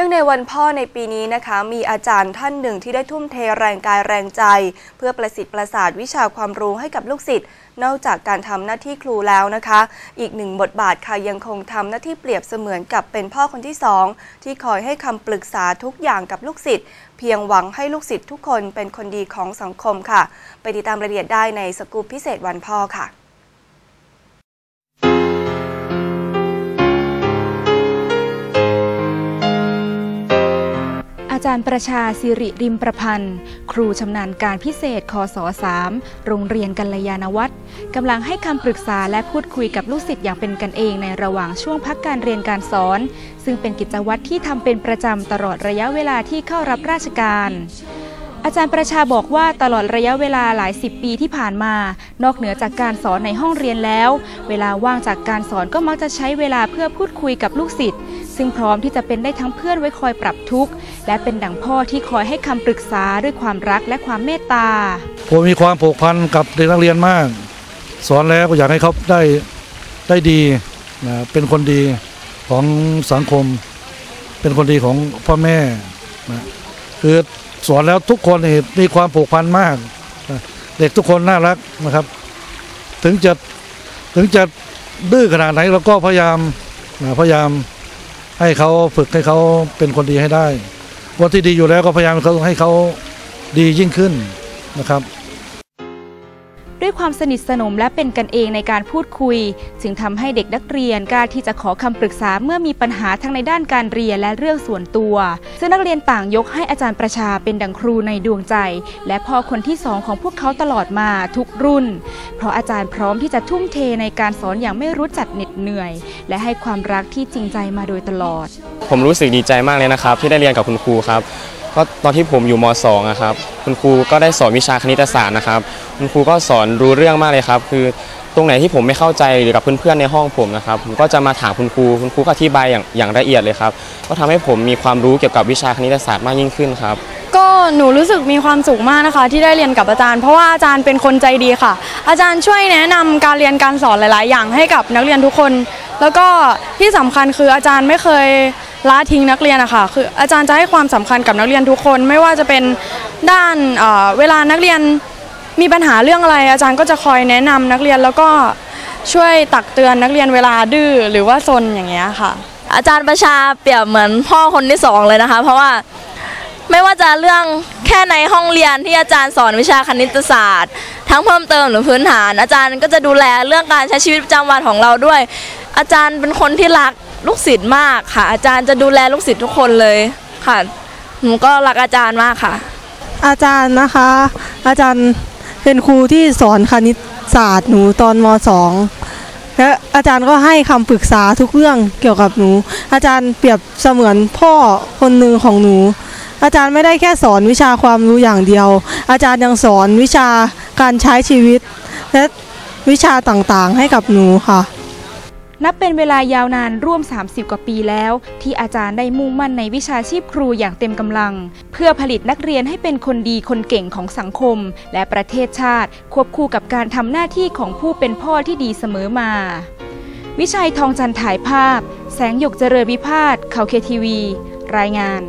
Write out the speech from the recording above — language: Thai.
เนื่องในวันพ่อในปีนี้นะคะ มีอาจารย์ท่านหนึ่งที่ได้ทุ่มเทแรงกายแรงใจ เพื่อประสิทธิ์ประสาทวิชาความรู้ให้กับลูกศิษย์นอกจากการทำหน้าที่ครูแล้วนะคะ อีกหนึ่งบทบาทค่ะยังคงทำหน้าที่เปรียบเสมือนกับเป็นพ่อคนที่สองที่คอยให้คำปรึกษาทุกอย่างกับลูกศิษย์เพียงหวังให้ลูกศิษย์ทุกคนเป็นคนดีของสังคมค่ะ ไปติดตามรายละเอียดได้ในสกูปพิเศษวันพ่อค่ะาจารย์ประชาสิริริมประพันธ์ ครูชำนาญการพิเศษคศ3โรงเรียนกัลยาณวัฒน์กำลังให้คำปรึกษาและพูดคุยกับลูกศิษย์อย่างเป็นกันเองในระหว่างช่วงพักการเรียนการสอน ซึ่งเป็นกิจวัตรที่ทำเป็นประจำตลอดระยะเวลาที่เข้ารับราชการอาจารย์ประชาบอกว่าตลอดระยะเวลาหลายสิบปีที่ผ่านมา นอกเหนือจากการสอนในห้องเรียนแล้ว เวลาว่างจากการสอนก็มักจะใช้เวลาเพื่อพูดคุยกับลูกศิษย์ ซึ่งพร้อมที่จะเป็นได้ทั้งเพื่อนไว้คอยปรับทุกข์ และเป็นดั่งพ่อที่คอยให้คำปรึกษาด้วยความรักและความเมตตา ผมมีความผูกพันกับเด็กนักเรียนมาก สอนแล้วก็อยากให้เขาได้ได้ดีนะเป็นคนดีของสังคม เป็นคนดีของพ่อแม่นะคือสอนแล้วทุกคนนี่มีความผูกพันมากนะเด็กทุกคนน่ารักนะครับ ถึงจะถึงจะดื้อขนาดไหนเราก็พยายามนะพยายาม ให้เขาฝึกให้เขาเป็นคนดีให้ได้คนที่ดีอยู่แล้วก็พยายามเขาให้เขาดียิ่งขึ้นนะครับ ด้วยความสนิทสนมและเป็นกันเองในการพูดคุย จึงทำให้เด็กนักเรียนกล้าที่จะขอคำปรึกษาเมื่อมีปัญหาทั้งในด้านการเรียนและเรื่องส่วนตัวซึ่งนักเรียนต่างยกให้อาจารย์ประชาเป็นดังครูในดวงใจ และพ่อคนที่สองของพวกเขาตลอดมาทุกรุ่น เพราะอาจารย์พร้อมที่จะทุ่มเทในการสอนอย่างไม่รู้จักเหน็ดเหนื่อย และให้ความรักที่จริงใจมาโดยตลอด ผมรู้สึกดีใจมากเลยนะครับ ที่ได้เรียนกับคุณครูครับ ก็ตอนที่ผมอยู่ม2อะครับคุณครูก็ได้สอนวิชาคณิตศาสตร์นะครับคุณครูก็สอนรู้เรื่องมากเลยครับ คือตรงไหนที่ผมไม่เข้าใจหรือกับเพื่อนๆในห้องผมนะครับผมก็จะมาถามคุณครูคุณครูก็อธิบายอย่างอย่างละเอียดเลยครับก็ทำให้ผมมีความรู้เกี่ยวกับวิชาคณิตศาสตร์มากยิ่งขึ้นครับก็หนูรู้สึกมีความสุขมากนะคะ ที่ได้เรียนกับอาจารย์ เพราะว่าอาจารย์เป็นคนใจดีค่ะ อาจารย์ช่วยแนะนำการเรียนการสอนหลาย ๆ อย่างให้กับนักเรียนทุกคน แล้วก็ที่สำคัญคืออาจารย์ไม่เคย ละทิ้งนักเรียนอะคะคืออาจารย์จะให้ความสำคัญกับนักเรียนทุกคน ไม่ว่าจะเป็นด้านเอ่อเวลานักเรียนมีปัญหาเรื่องอะไร อาจารย์ก็จะคอยแนะนำนักเรียนแล้วก็ช่วยตักเตือนนักเรียนเวลาดื้อหรือว่าซนอย่างเงี้ยค่ะ อาจารย์ประชาเปรียบเหมือนพ่อคนที่สองเลยนะคะ เพราะว่าไม่ว่าจะเรื่องแค่ในห้องเรียนที่อาจารย์สอนวิชาคณิตศาสตร์ ทั้งเพิ่มเติมหรือพื้นฐาน อาจารย์ก็จะดูแลเรื่องการใช้ชีวิตประจำวันของเราด้วย อาจารย์เป็นคนที่รัก ลูกศิษย์มากค่ะ อาจารย์จะดูแลลูกศิษย์ทุกคนเลยค่ะ หนูก็รักอาจารย์มากค่ะ อาจารย์นะคะ อาจารย์เป็นครูที่สอนคณิตศาสตร์หนูตอนมสองและอาจารย์ก็ให้คำปรึกษาทุกเรื่องเกี่ยวกับหนู อาจารย์เปรียบเสมือนพ่อคนหนึ่งของหนู อาจารย์ไม่ได้แค่สอนวิชาความรู้อย่างเดียว อาจารย์ยังสอนวิชาการใช้ชีวิต และวิชาต่างๆให้กับหนูค่ะ นับเป็นเวลายาวนานร่วม 30 กว่าปีแล้ว ที่อาจารย์ได้มุ่งมั่นในวิชาชีพครูอย่างเต็มกำลัง เพื่อผลิตนักเรียนให้เป็นคนดีคนเก่งของสังคม และประเทศชาติ ควบคู่กับการทำหน้าที่ของผู้เป็นพ่อที่ดีเสมอมา วิชัยทองจันทร์ถ่ายภาพ แสงหยกเจริญวิพาทเขาเคทีวี รายงาน